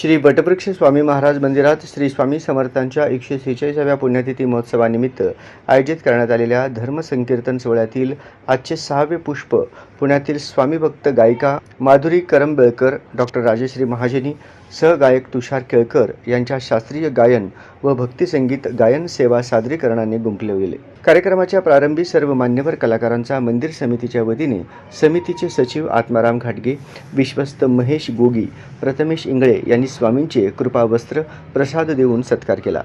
श्री बटवृक्ष स्वामी महाराज मंदिरात श्री स्वामी समर्थांच्या एकशे सेहेचाळीसाव्या पुण्यतिथी महोत्सवानिमित्त आयोजित करण्यात आलेल्या धर्मसंकीर्तन सोहळ्यातील आजचे सहावे पुष्प पुण्यातील स्वामी भक्त गायिका माधुरी करंबेळकर डॉक्टर राजश्री महाजनी सहगायक तुषार केळकर यांच्या शास्त्रीय गायन व भक्तिसंगीत गायन सेवा सादरीकरणाने गुंकले गेले. कार्यक्रमाच्या प्रारंभी सर्व मान्यवर कलाकारांचा मंदिर समितीच्या वतीने समितीचे सचिव आत्माराम घाटगे विश्वस्त महेश गोगी प्रथमेश इंगळे यांनी स्वामींचे कृपावस्त्र प्रसाद देऊन सत्कार केला.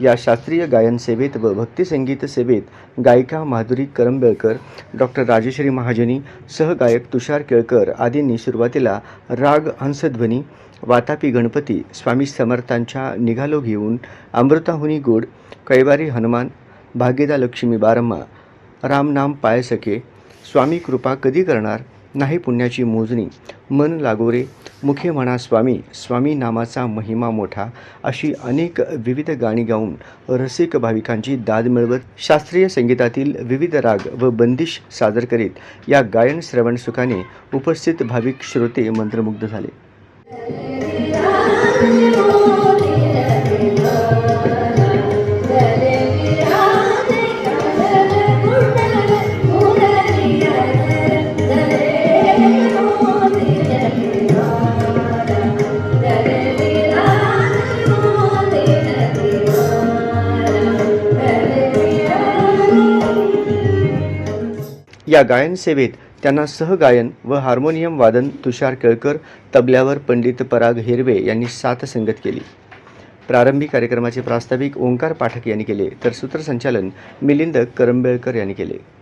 या शास्त्रीय गायन सेवेत व भक्तिसंगीत सेवेत गायिका माधुरी करंबेळकर डॉक्टर राजेश्री महाजनी सहगायक तुषार केळकर आदींनी सुरुवातीला राग हंसध्वनी वातापी गणपती स्वामी समर्थांच्या निघालो घेऊन अमृताहुनी गोड कैवारी हनुमान भाग्यदा लक्ष्मी बारम्मा रामनाम पाय सके स्वामी कृपा कधी करणार नाही पुण्याची मोजणी मन लागोरे मुखे म्हणा स्वामी स्वामी नामाचा महिमा मोठा अशी अनेक विविध गाणी गाऊन रसिक भाविकांची दाद मिळवत शास्त्रीय संगीतातील विविध राग व बंदिश सादर करीत या गायन श्रवण सुखाने उपस्थित भाविक श्रोते मंत्रमुग्ध झाले. या गायन सेवेत त्यांना सहगायन व हार्मोनियम वादन तुषार केळकर तबल्यावर पंडित पराग हिरवे यांनी साथ संगत केली. प्रारंभी कार्यक्रमाचे प्रास्ताविक ओंकार पाठक यांनी केले तर सूत्रसंचालन मिलिंद करंबेळकर यांनी केले.